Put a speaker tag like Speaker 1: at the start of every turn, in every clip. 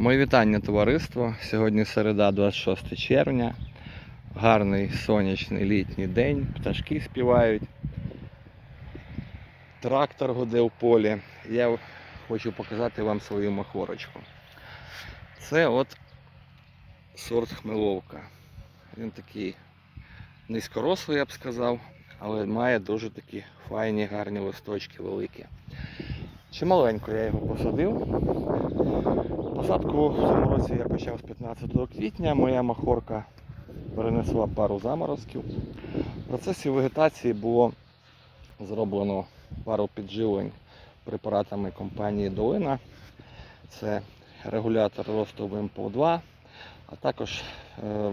Speaker 1: Мої вітання товариство. Сьогодні середа, 26 червня. Гарний сонячний літній день. Пташки співають. Трактор гуде в полі. Я хочу показати вам свою махорочку. Це от сорт хмеловка. Він такий низькорослий, я б сказав, але має дуже такі файні, гарні листочки великі. Чималенько я його посадив. Посадку в цьому році я почав з 15 квітня. Моя махорка перенесла пару заморозків. В процесі вегетації було зроблено пару підживлень препаратами компанії Долина. Це регулятор росту ВМПО-2, а також е,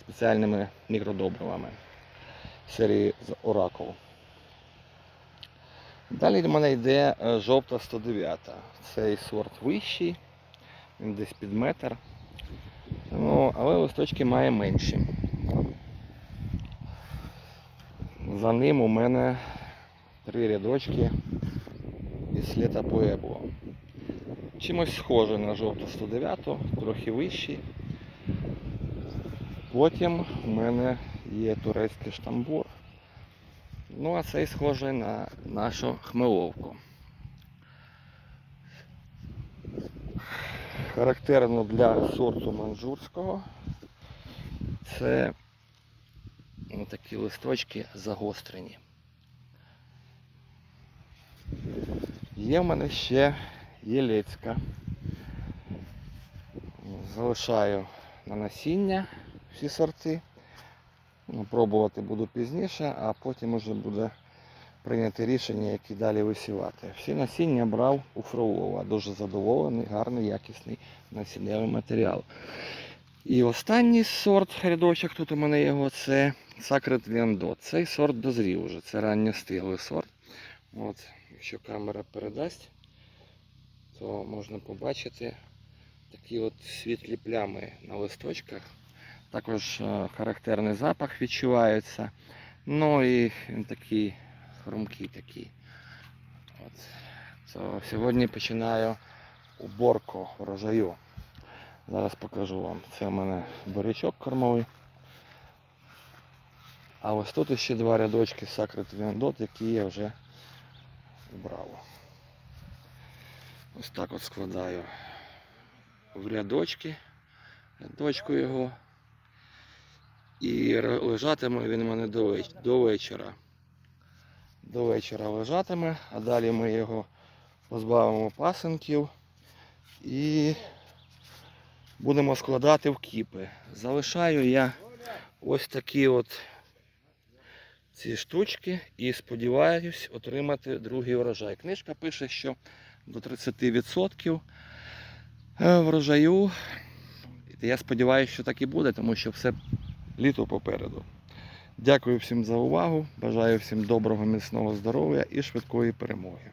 Speaker 1: спеціальними мікродобривами серії з Oracle. Далі в мене йде е, жовта 109. Цей сорт вищий, він десь під метр. Ну, але листочки має менші. За ним у мене три рядочки із літа Pueblo. Чимось схоже на жовту 109, трохи вищий. Потім у мене є турецький штамбур. Ну, а цей схожий на нашу хмеловку. Характерно для сорту манжурського. Це такі листочки загострені. Є в мене ще єлецька. Залишаю на насіння всі сорти. Ну, Пробувати буду пізніше, а потім вже буде прийняти рішення, які далі висівати. Всі насіння брав у Фролова. Дуже задоволений, гарний, якісний насіннєвий матеріал. І останній сорт рядочок, тут у мене його, це Sacred Viandot. Цей сорт дозрів уже, це ранньостиглий сорт. От, якщо камера передасть, то можна побачити такі от світлі плями на листочках. Також е, характерний запах відчувається. Ну і він такий хрумкий такий. От. То сьогодні починаю уборку врожаю. Зараз покажу вам. Це в мене бурячок кормовий. А ось тут ще два рядочки Sacred Viandot, які я вже убрав. Ось так от складаю в рядочки, рядочку його. І лежатиме він у мене до веч- до вечора. До вечора лежатиме, а далі ми його позбавимо пасенків і будемо складати в кіпи. Залишаю я ось такі от ці штучки і сподіваюсь отримати другий врожай. Книжка пише, що до 30% е, врожаю. Я сподіваюся, що так і буде, тому що все літо попереду. Дякую всім за увагу. Бажаю всім доброго, міцного здоров'я і швидкої перемоги.